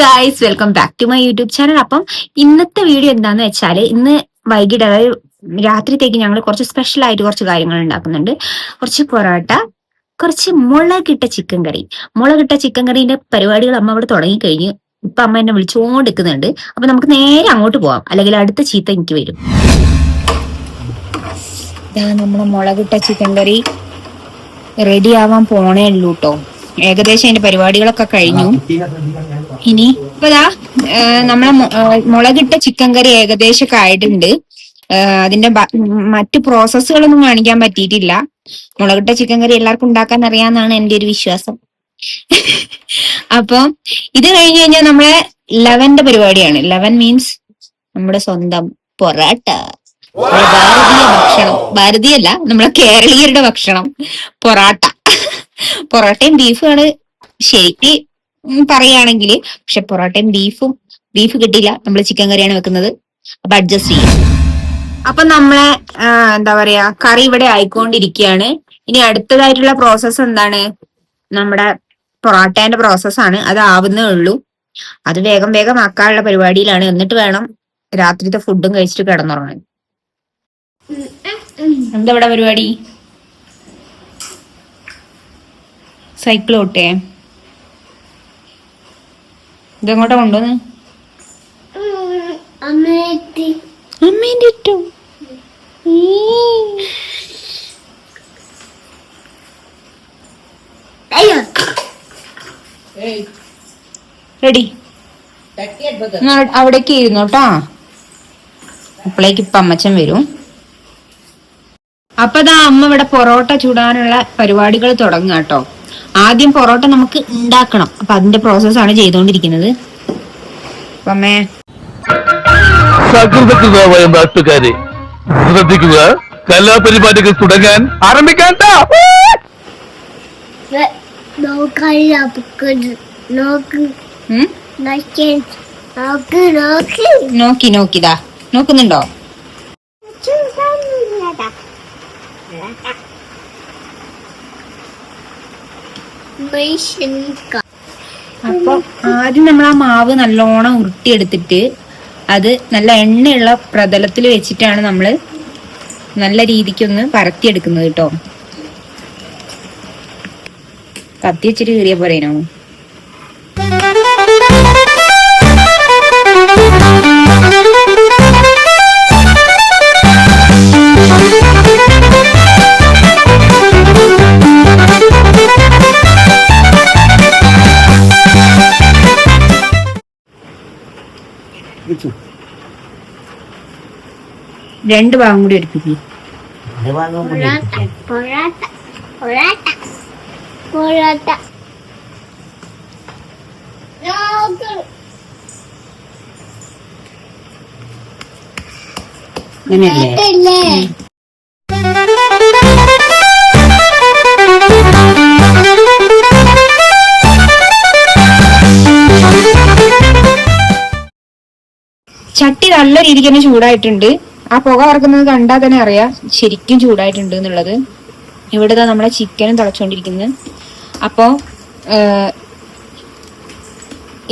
Guys welcome back to my YouTube channel അപ്പം ഇന്നത്തെ video എന്താന്ന് വെച്ചാൽ ഇന്ന് വൈകിട്ട് അതായത് രാത്രിത്തേക്ക് ഞങ്ങൾ കുറച്ച് സ്പെഷ്യൽ ആയിട്ട് കുറച്ച് കാര്യങ്ങൾ ഉണ്ടാക്കുന്നുണ്ട്. കുറച്ച് പൊറോട്ട കുറച്ച് മുളകിട്ട ചിക്കൻ കറി മുളകിട്ട ചിക്കൻ കറീന്റെ പരിപാടികൾ അമ്മ അവിടെ തുടങ്ങിക്കഴിഞ്ഞു ഇപ്പൊ അമ്മ എന്നെ വിളിച്ചുകൊണ്ടിരിക്കുന്നുണ്ട്. അപ്പൊ നമുക്ക് നേരെ അങ്ങോട്ട് പോവാം. അല്ലെങ്കിൽ അടുത്ത ചീത്ത എനിക്ക് വരും. ഇതാ നമ്മളെ മുളകിട്ട ചിക്കൻ കറി റെഡി ആവാൻ പോണേ ഉള്ളൂ കേട്ടോ ഏകദേശം അതിന്റെ പരിപാടികളൊക്കെ കഴിഞ്ഞു. ഇനി ഇപ്പൊ ദാ നമ്മളെ മുളകിട്ട ചിക്കൻ കറി ഏകദേശമൊക്കെ ആയിട്ടുണ്ട്. അതിന്റെ മറ്റു പ്രോസസ്സുകളൊന്നും കാണിക്കാൻ പറ്റിയിട്ടില്ല. മുളകിട്ട ചിക്കൻ കറി എല്ലാവർക്കും ഉണ്ടാക്കാൻ അറിയാന്നാണ് എന്റെ ഒരു വിശ്വാസം. അപ്പൊ ഇത് കഴിഞ്ഞു കഴിഞ്ഞാൽ നമ്മളെ ലെവന്റെ പരിപാടിയാണ്. ലെവൻ മീൻസ് നമ്മുടെ സ്വന്തം പൊറാട്ട. ഭാരതീയ ഭക്ഷണം. ഭാരതീയല്ല നമ്മളെ കേരളീയരുടെ ഭക്ഷണം. പൊറാട്ട. പൊറോട്ടയും ബീഫുമാണ് ശരിക്ക് പറയുകയാണെങ്കിൽ പക്ഷെ പൊറോട്ടയും ബീഫും ബീഫ് കിട്ടിയില്ല. നമ്മൾ ചിക്കൻ കറിയാണ് വെക്കുന്നത്. അപ്പൊ അഡ്ജസ്റ്റ് ചെയ്യും. അപ്പൊ നമ്മളെ എന്താ പറയാ കറി ഇവിടെ ആയിക്കൊണ്ടിരിക്കുകയാണ്. ഇനി അടുത്തതായിട്ടുള്ള പ്രോസസ്സ് എന്താണ്? നമ്മുടെ പൊറോട്ടേന്റെ പ്രോസസ്സാണ് അത് ആവുന്നേ ഉള്ളൂ. അത് വേഗം വേഗം ആക്കാനുള്ള പരിപാടിയിലാണ്. എന്നിട്ട് വേണം രാത്രിത്തെ ഫുഡും കഴിച്ചിട്ട് കിടന്നുറങ്ങാൻ. എന്താ ഇവിടെ പരിപാടി? സൈക്കിൾ ഓട്ടേ? ഇതെങ്ങോട്ടാ കൊണ്ടുവന്ന്? അമ്മേന്റെ ഇട്ടു റെഡി. അവിടേക്ക് ഇരുന്നോട്ടാ അപ്പോഴേക്ക് ഇപ്പൊ അമ്മച്ചൻ വരും. അപ്പൊ അമ്മ ഇവിടെ പൊറോട്ട ചൂടാനുള്ള പരിപാടികൾ തുടങ്ങുക കേട്ടോ ആദ്യം പൊറോട്ട നമുക്ക് ഉണ്ടാക്കണം അപ്പൊ അതിന്റെ പ്രോസസ്സാണ് ചെയ്തുകൊണ്ടിരിക്കുന്നത് അമ്മേ. സകൃതകൃതമായ നാട്ടുകാരെ ശ്രദ്ധിക്കുക. കലാപരിപാടികൾ തുടങ്ങാൻ ആരംഭിക്കാൻ നോക്കി. നോക്കിതാ നോക്കുന്നുണ്ടോ? അപ്പൊ ആദ്യം നമ്മൾ ആ മാവ് നല്ലോണം ഉരുട്ടിയെടുത്തിട്ട് അത് നല്ല എണ്ണയുള്ള പ്രതലത്തിൽ വെച്ചിട്ടാണ് നമ്മൾ നല്ല രീതിക്കൊന്ന് പരത്തിയെടുക്കുന്നത് കേട്ടോ. കത്തി വെച്ചിട്ട് കീറിയ പോരേനോ? രണ്ട് ഭാഗം കൂടി എടുപ്പിക്കും. അങ്ങനെയല്ലേ ചട്ടി നല്ല രീതിക്ക് തന്നെ ചൂടായിട്ടുണ്ട്. ആ പുക വറക്കുന്നത് കണ്ടാൽ തന്നെ അറിയാം ശരിക്കും ചൂടായിട്ടുണ്ട് എന്നുള്ളത്. ഇവിടെ നമ്മുടെ ചിക്കനും തിളച്ചുകൊണ്ടിരിക്കുന്നത് അപ്പോൾ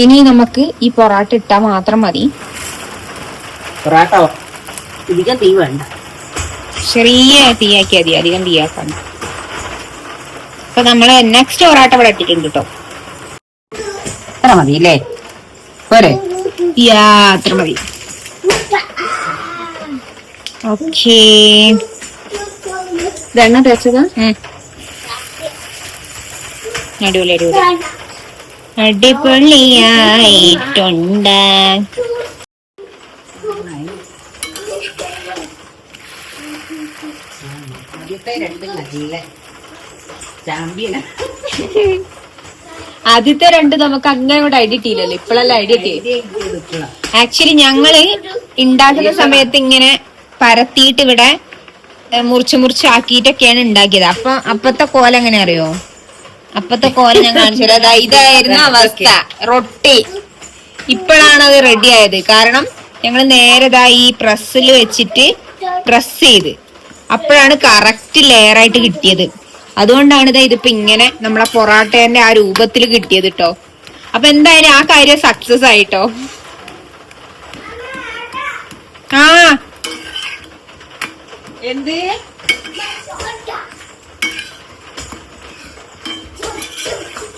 ഇനി നമുക്ക് ഈ പൊറാട്ട ഇട്ടാൽ മാത്രം മതി. പൊറാട്ട? അധികം തീ വേണ്ട. ചെറിയ തീയാക്കിയാൽ മതി. അധികം തീയാക്കാണ് അപ്പൊ നമ്മൾ നെക്സ്റ്റ് പൊറാട്ട ഇവിടെ ഇട്ടിട്ടുണ്ട് കേട്ടോ അത്ര മതി അല്ലേ പോരെ. യാ അത്ര മതി. ഓക്കേ. ഇതെണ്ണ തേച്ചത്? അടിപൊളി അടിപൊളി. അടിപൊളിയായിട്ടുണ്ട്. ആദ്യത്തെ രണ്ട് നമുക്ക് അങ്ങനെ കൂടെ ഐഡിയ ഇട്ടില്ലല്ലോ. ഇപ്പോഴല്ല ഐഡിയ ആക്ച്വലി ഞങ്ങൾ ഉണ്ടാക്കുന്ന സമയത്ത് ഇങ്ങനെ പരത്തിയിട്ട് ഇവിടെ മുറിച്ച് മുറിച്ചാക്കിയിട്ടൊക്കെയാണ് ഉണ്ടാക്കിയത്. അപ്പൊ അപ്പത്തെ കോല എങ്ങനെ അറിയോ? അപ്പത്തെ കോല ഞാൻ കാണിച്ചത് അതാ ഇതായിരുന്നു അവസ്ഥ. റൊട്ടി. ഇപ്പോഴാണ് അത് റെഡി ആയത്. കാരണം ഞങ്ങൾ നേരെ ദാ ഈ പ്രസ്സിൽ വെച്ചിട്ട് പ്രസ് ചെയ്ത്. അപ്പോഴാണ് കറക്റ്റ് ലെയർ ആയിട്ട് കിട്ടിയത്. അതുകൊണ്ടാണ് ദാ ഇതിപ്പോ ഇങ്ങനെ നമ്മളെ പൊറാട്ടേന്റെ ആ രൂപത്തിൽ കിട്ടിയത് കേട്ടോ അപ്പൊ എന്തായാലും ആ കാര്യം സക്സസ് ആയിട്ടോ ആ എന്ത്?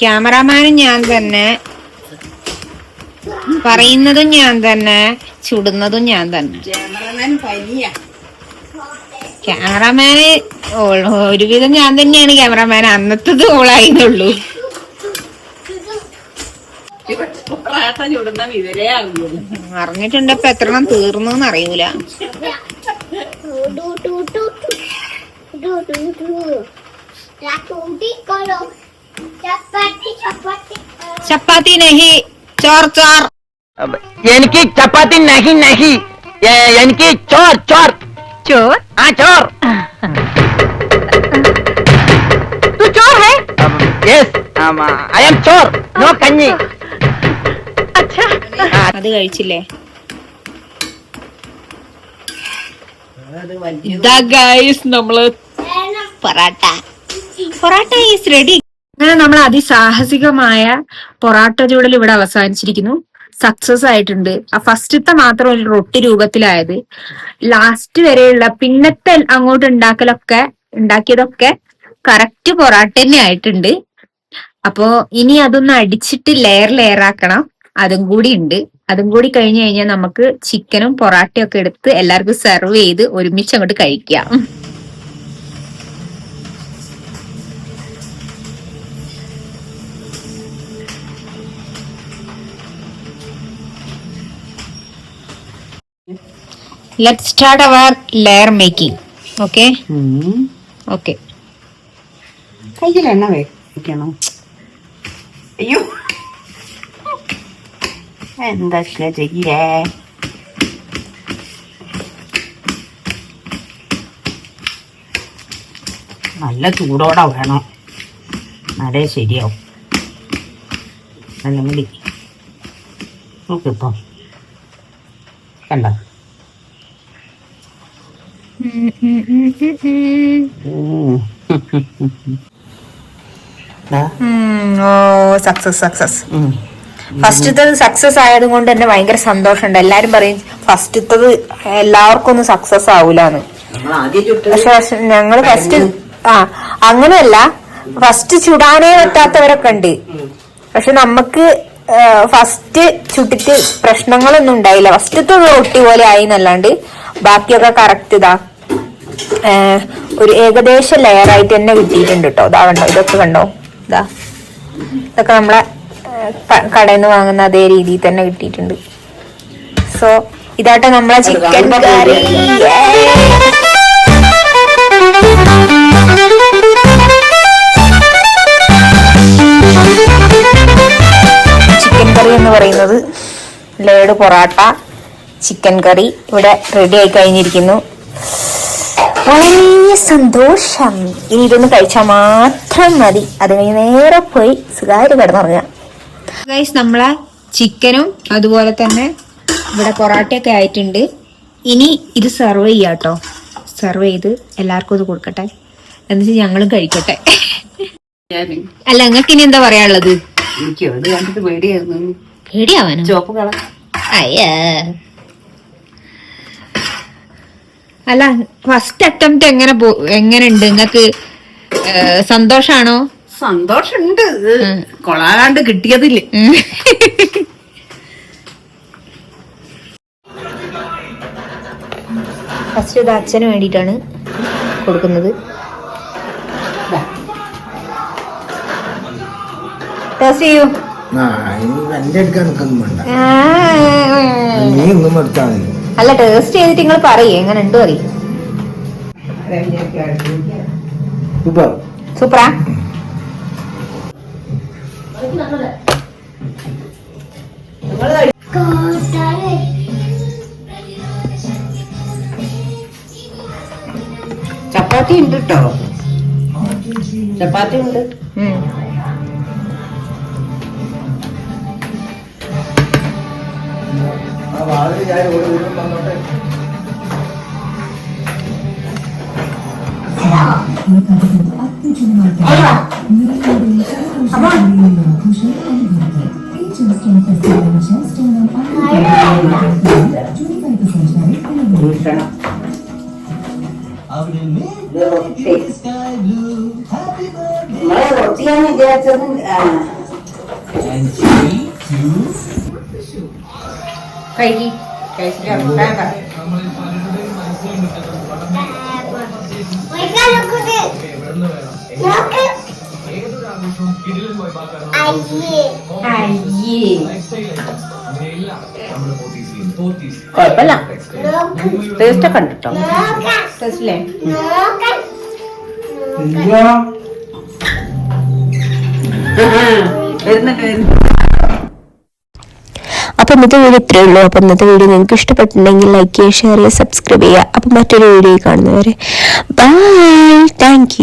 ക്യാമറാമാനും ഞാൻ തന്നെ. പറയുന്നതും ഞാൻ തന്നെ. ചുടുന്നതും ഞാൻ തന്നെ. ക്യാമറാമാന് ഒരുവിധം ഞാൻ തന്നെയാണ് ക്യാമറാമാൻ. അന്നത്തത് ഓളായിരുന്നുള്ളൂ. അറിഞ്ഞിട്ടുണ്ട് ഇപ്പൊ എത്ര എണ്ണം തീർന്നു അറിയൂല ചപ്പാത്തി ചപ്പാത്തി ചപ്പാത്തി നഹി ചോർ ചോർ എനിക്ക് ചപ്പാത്തി നഹി നഹി ഏ- എനിക്ക് ചോർ ചോർ ചോർ ആ ചോർ ചോർ high yes I M Chor no കഞ്ഞി അത് കഴിച്ചില്ലേ ഇതാ ഗൈസ് നമ്മൾ പൊറാട്ട. പൊറാട്ട ഈസ് റെഡി അങ്ങനെ നമ്മൾ അതിസാഹസികമായ പൊറാട്ട ചൂടൽ ഇവിടെ അവസാനിച്ചിരിക്കുന്നു. സക്സസ് ആയിട്ടുണ്ട്. ആ ഫസ്റ്റത്തെ മാത്രം ഒരു റൊട്ടി രൂപത്തിലായത്. ലാസ്റ്റ് വരെയുള്ള പിന്നത്തെ അങ്ങോട്ട് ഉണ്ടാക്കലൊക്കെ ഉണ്ടാക്കിയതൊക്കെ കറക്റ്റ് പൊറാട്ട തന്നെ ആയിട്ടുണ്ട്. അപ്പോ ഇനി അതൊന്ന് അടിച്ചിട്ട് ലെയർ ലെയർ ആക്കണം. അതും കൂടി ഉണ്ട്. അതും കൂടി കഴിഞ്ഞു കഴിഞ്ഞാൽ നമുക്ക് ചിക്കനും പൊറാട്ടയും ഒക്കെ എടുത്ത് എല്ലാവർക്കും സെർവ് ചെയ്ത് ഒരുമിച്ച് അങ്ങോട്ട് കഴിക്കാം. Let start our layer making okay okay കയ്യിൽ എണ്ണ വെക്കണം? അയ്യോ. എന്താ ചെയ്യേ? നല്ല ചൂടോടെ വേണം. എന്നാലേ ശരിയാവും. അല്ലെങ്കിൽ നോക്കിപ്പോ കണ്ട? ഓ സക്സസ് സക്സസ്. ഫസ്റ്റത്തത് സക്സസ് ആയത് കൊണ്ട് തന്നെ ഭയങ്കര സന്തോഷമുണ്ട്. എല്ലാരും പറയും ഫസ്റ്റത്തത് എല്ലാവർക്കും ഒന്നും സക്സസ് ആവൂലെന്ന്. പക്ഷെ ഞങ്ങൾ ഫസ്റ്റ് ആ അങ്ങനെയല്ല. ഫസ്റ്റ് ചുടാനേ പറ്റാത്തവരൊക്കെ ഉണ്ട്. പക്ഷെ നമുക്ക് ഫസ്റ്റ് ചുട്ടിട്ട് പ്രശ്നങ്ങളൊന്നും ഉണ്ടായില്ല. ഫസ്റ്റത്തെ റൊട്ടി പോലെ ആയി എന്നല്ലാണ്ട്. ബാക്കിയൊക്കെ കറക്റ്റ് ഇതാ. ഒരു ഏകദേശം ലെയറായിട്ട് തന്നെ കിട്ടിയിട്ടുണ്ട് കേട്ടോ ഇതാ കണ്ടോ? ഇതൊക്കെ കണ്ടോ? ഇതാ. ഇതൊക്കെ നമ്മളെ കടയിൽ നിന്ന് വാങ്ങുന്ന അതേ രീതിയിൽ തന്നെ കിട്ടിയിട്ടുണ്ട്. സോ ഇതാട്ടെ നമ്മളെ ചിക്കൻ കറി ചിക്കൻ കറി എന്ന് പറയുന്നത് ലേഡ് പൊറാട്ട ചിക്കൻ കറി ഇവിടെ റെഡി ആയി കഴിഞ്ഞിരിക്കുന്നു. വളരെ സന്തോഷം. ഇനി ഇതൊന്ന് കഴിച്ചാൽ മാത്രം മതി. അത് കഴിഞ്ഞ് നേരെ പോയി സുഖമായിട്ട് കിടന്നുറങ്ങാം. ഗൈസ് നമ്മളെ ചിക്കനും അതുപോലെ തന്നെ ഇവിടെ പൊറാട്ടയൊക്കെ ആയിട്ടുണ്ട്. ഇനി ഇത് സെർവ് ചെയ്യാം കേട്ടോ സെർവ് ചെയ്ത് എല്ലാവർക്കും ഇത് കൊടുക്കട്ടെ. എന്നുവെച്ചാൽ ഞങ്ങളും കഴിക്കട്ടെ. അല്ല നിങ്ങൾക്ക് ഇനി എന്താ പറയാനുള്ളത്? പേടിയാവാനോ? ചോപ്പ് കളർ അയ്യ. അല്ല ഫസ്റ്റ് അറ്റംപ്റ്റ് എങ്ങനെ എങ്ങനെ ഉണ്ട് നിങ്ങക്ക് സന്തോഷാണോ? സന്തോഷമുണ്ട് ഉം. കൊളാകാണ്ട് കിട്ടിയതില്ലേ ഫസ്റ്റ് ഇത് അച്ഛന് വേണ്ടിയിട്ടാണ് കൊടുക്കുന്നത്. ടേസ്റ്റ് ചെയ്യൂ. അല്ല ടേസ്റ്റ് ചെയ്തിട്ട് നിങ്ങൾ പറയേ എങ്ങനെ ഉണ്ടോ അറിയാം. സൂപ്പറാ? ചപ്പാത്തി ഉണ്ട് കേട്ടോ ചപ്പാത്തി ഉണ്ട്. ഉം. കൈകി കഴിച്ചിട്ട് നോക്ക് അയ്യേ കുഴപ്പമില്ല. ടേസ്റ്റ് ഒക്കെ ഉണ്ട് കേട്ടോ ടേസ്റ്റില്ലേ നോക്ക്. വരുന്നുണ്ട് വരുന്നുണ്ട് ഇന്നത്തെ വീഡിയോ ഇത്രയേ ഉള്ളൂ. അപ്പോൾ ഇന്നത്തെ വീഡിയോ നിങ്ങൾക്ക് ഇഷ്ടപ്പെട്ടിട്ടുണ്ടെങ്കിൽ ലൈക്ക് ചെയ്യുക ഷെയർ ചെയ്യുക സബ്സ്ക്രൈബ് ചെയ്യുക. അപ്പോൾ മറ്റൊരു വീഡിയോ കാണുന്നവരെ. Bye thank